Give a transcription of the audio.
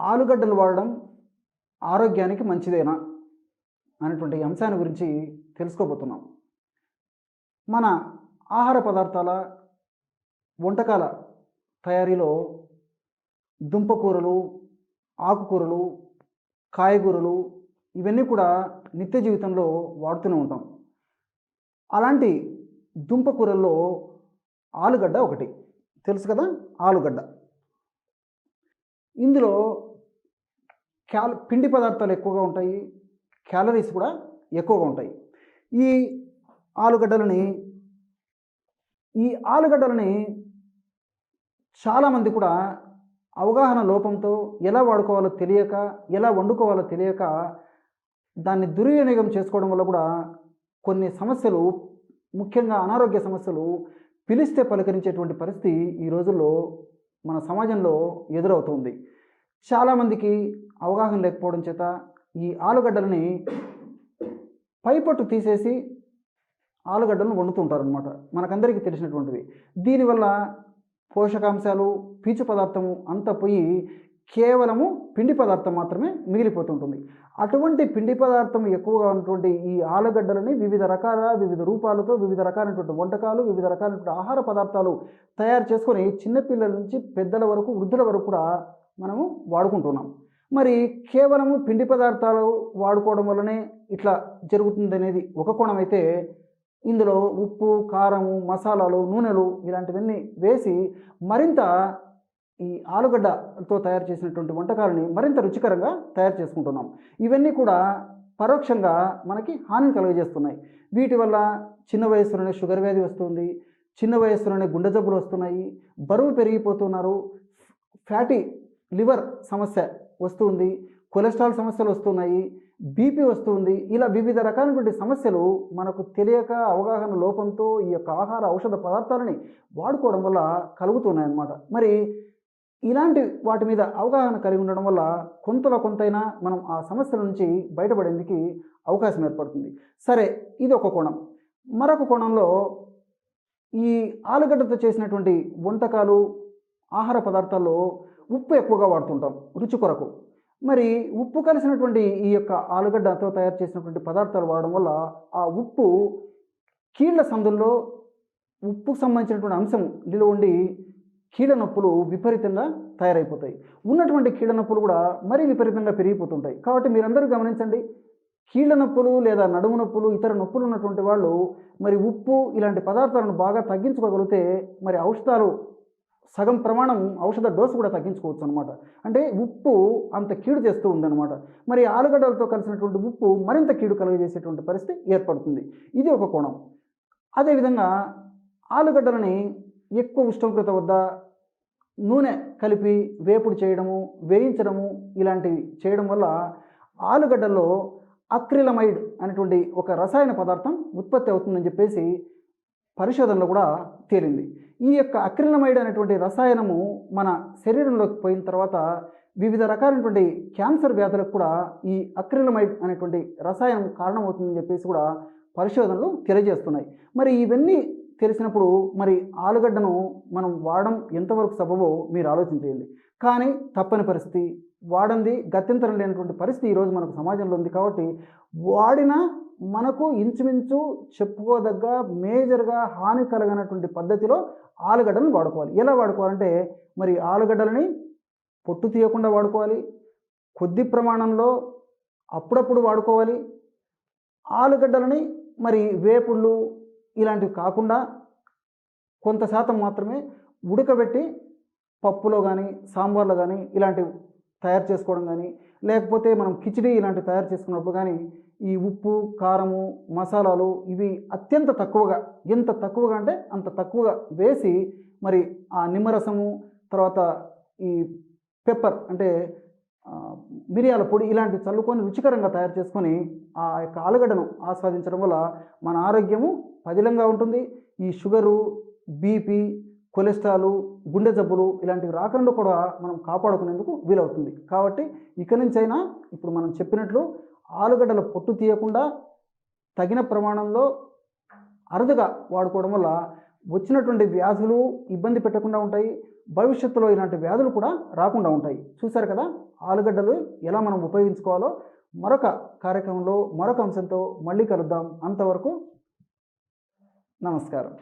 ఆలుగడ్డలు వాడడం ఆరోగ్యానికి మంచిదేనా అనేటువంటి అంశాన్ని గురించి తెలుసుకోబోతున్నాం. మన ఆహార పదార్థాల వంటకాల తయారీలో దుంపకూరలు ఆకుకూరలు కాయగూరలు ఇవన్నీ కూడా నిత్య జీవితంలో వాడుతూనే ఉంటాం. అలాంటి దుంపకూరల్లో ఆలుగడ్డ ఒకటి. తెలుసు కదా? ఆలుగడ్డ. ఇందులో క్యాల్ పిండి పదార్థాలు ఎక్కువగా ఉంటాయి క్యాలరీస్ కూడా ఎక్కువగా ఉంటాయి. ఈ ఆలుగడ్డలని ఈ ఆలుగడ్డలని చాలామంది కూడా అవగాహన లోపంతో ఎలా వాడుకోవాలో తెలియక ఎలా వండుకోవాలో తెలియక దాన్ని దుర్వినియోగం చేసుకోవడం వల్ల కూడా కొన్ని సమస్యలు ముఖ్యంగా అనారోగ్య సమస్యలు పిలిస్తే పలకరించేటువంటి పరిస్థితి ఈ రోజుల్లో మన సమాజంలో ఎదురవుతుంది చాలామందికి అవగాహన లేకపోవడం చేత ఈ ఆలుగడ్డలని పైపట్టు తీసేసి ఆలుగడ్డలను వండుతుంటారు అనమాట మనకందరికీ తెలిసినటువంటివి దీనివల్ల పోషకాంశాలు పీచు పదార్థము అంతా పోయి కేవలము పిండి పదార్థం మాత్రమే మిగిలిపోతుంటుంది. అటువంటి పిండి పదార్థం ఎక్కువగా ఉన్నటువంటి ఈ ఆలుగడ్డలని వివిధ రకాల వివిధ రూపాలతో వివిధ రకాలైనటువంటి వంటకాలు వివిధ రకాలైనటువంటి ఆహార పదార్థాలు తయారు చేసుకొని చిన్నపిల్లల నుంచి పెద్దల వరకు వృద్ధుల వరకు కూడా మనము వాడుకుంటున్నాం. మరి కేవలము పిండి పదార్థాలు వాడుకోవడం వల్లనే ఇట్లా జరుగుతుంది అనేది ఒక కోణం అయితే ఇందులో ఉప్పు కారము మసాలాలు నూనెలు ఇలాంటివన్నీ వేసి మరింత ఈ ఆలుగడ్డతో తయారు చేసినటువంటి వంటకాలని మరింత రుచికరంగా తయారు చేసుకుంటున్నాం. ఇవన్నీ కూడా పరోక్షంగా మనకి హాని కలుగజేస్తున్నాయి. వీటి వల్ల చిన్న వయసులోనే షుగర్ వ్యాధి వస్తుంది చిన్న వయసులోనే గుండె జబ్బులు వస్తున్నాయి బరువు పెరిగిపోతున్నారు ఫ్యాటీ లివర్ సమస్య వస్తుంది కొలెస్ట్రాల్ సమస్యలు వస్తున్నాయి బీపీ వస్తుంది ఇలా వివిధ రకాలైనటువంటి సమస్యలు మనకు తెలియక అవగాహన లోపంతో ఈ యొక్క ఆహార ఔషధ పదార్థాలని వాడుకోవడం వల్ల కలుగుతున్నాయన్నమాట. మరి ఇలాంటి వాటి మీద అవగాహన కలిగి ఉండడం వల్ల కొంతలో కొంతైనా మనం ఆ సమస్యల నుంచి బయటపడేందుకు అవకాశం ఏర్పడుతుంది. సరే ఇది ఒక కోణం. మరొక కోణంలో ఈ ఆలుగడ్డతో చేసినటువంటి వంటకాలు ఆహార పదార్థాల్లో ఉప్పు ఎక్కువగా వాడుతుంటాం రుచి కొరకు. మరి ఉప్పు కలిసినటువంటి ఈ యొక్క ఆలుగడ్డతో తయారు చేసినటువంటి పదార్థాలు వాడడం వల్ల ఆ ఉప్పు కీళ్ళ సందుల్లో ఉప్పుకు సంబంధించినటువంటి అంశం నిలువ ఉండి కీళ్ళ నొప్పులు విపరీతంగా తయారైపోతాయి. ఉన్నటువంటి కీళ్ళ నొప్పులు కూడా మరీ విపరీతంగా పెరిగిపోతుంటాయి. కాబట్టి మీరందరూ గమనించండి కీళ్ళ నొప్పులు లేదా నడుము నొప్పులు ఇతర నొప్పులు ఉన్నటువంటి వాళ్ళు మరి ఉప్పు ఇలాంటి పదార్థాలను బాగా తగ్గించుకోగలిగితే మరి ఔషధాలు సగం ప్రమాణం ఔషధ డోసు కూడా తగ్గించుకోవచ్చు అనమాట అంటే ఉప్పు అంత కీడు చేస్తూ ఉందన్నమాట. మరి ఆలుగడ్డలతో కలిసినటువంటి ఉప్పు మరింత కీడు కలుగజేసేటువంటి పరిస్థితి ఏర్పడుతుంది. ఇది ఒక కోణం. అదేవిధంగా ఆలుగడ్డలని ఎక్కువ ఉష్ణోగ్రత వద్ద నూనె కలిపి వేపుడు చేయడము వేయించడము ఇలాంటివి చేయడం వల్ల ఆలుగడ్డల్లో అక్రిలమైడ్ అనేటువంటి ఒక రసాయన పదార్థం ఉత్పత్తి అవుతుందని చెప్పేసి పరిశోధనలో కూడా తేలింది. ఈ యొక్క అక్రిలమైడ్ అనేటువంటి రసాయనము మన శరీరంలోకి పోయిన తర్వాత వివిధ రకాలైనటువంటి క్యాన్సర్ వ్యాధులకు కూడా ఈ అక్రిలమైడ్ అనేటువంటి రసాయనం కారణమవుతుందని చెప్పేసి కూడా పరిశోధనలు తెలియజేస్తున్నాయి. మరి ఇవన్నీ తెలిసినప్పుడు మరి ఆలుగడ్డను మనం వాడడం ఎంతవరకు సబబో మీరు ఆలోచించేయండి కానీ తప్పని పరిస్థితి వాడంది గత్యంతరం లేనటువంటి పరిస్థితి ఈరోజు మనకు సమాజంలో ఉంది కాబట్టి వాడిన మనకు ఇంచుమించు చెప్పుకోదగ్గ మేజర్గా హాని కలగనటువంటి పద్ధతిలో ఆలుగడ్డలను వాడుకోవాలి. ఎలా వాడుకోవాలంటే మరి ఆలుగడ్డలని పొట్టు తీయకుండా వాడుకోవాలి. కొద్ది ప్రమాణంలో అప్పుడప్పుడు వాడుకోవాలి. ఆలుగడ్డలని మరి వేపుళ్ళు ఇలాంటివి కాకుండా కొంత శాతం మాత్రమే ఉడకబెట్టి పప్పులో కానీ సాంబార్లో కానీ ఇలాంటివి తయారు చేసుకోవడం కానీ లేకపోతే మనం కిచిడి ఇలాంటివి తయారు చేసుకున్నప్పుడు కానీ ఈ ఉప్పు కారము మసాలాలు ఇవి అత్యంత తక్కువగా ఎంత తక్కువగా అంటే అంత తక్కువగా వేసి మరి ఆ నిమ్మరసము తర్వాత ఈ పెప్పర్ అంటే మిరియాల పొడి ఇలాంటివి చల్లుకొని రుచికరంగా తయారు చేసుకొని ఆ యొక్క ఆలుగడ్డను ఆస్వాదించడం వల్ల మన ఆరోగ్యము పదిలంగా ఉంటుంది. ఈ షుగరు బీపీ కొలెస్ట్రాల్ గుండె జబ్బులు ఇలాంటివి రాకుండా కూడా మనం కాపాడుకునేందుకు వీలవుతుంది. కాబట్టి ఇక నుంచైనా ఇప్పుడు మనం చెప్పినట్లు ఆలుగడ్డల పొట్టు తీయకుండా తగిన ప్రమాణంలో అరుదుగా వాడుకోవడం వల్ల వచ్చినటువంటి వ్యాధులు ఇబ్బంది పెట్టకుండా ఉంటాయి. భవిష్యత్తులో ఇలాంటి వ్యాధులు కూడా రాకుండా ఉంటాయి. చూశారు కదా ఆలుగడ్డలు ఎలా మనం ఉపయోగించుకోవాలో? మరొక కార్యక్రమంలో మరొక అంశంతో మళ్ళీ కలుద్దాం. అంతవరకు నమస్కారం.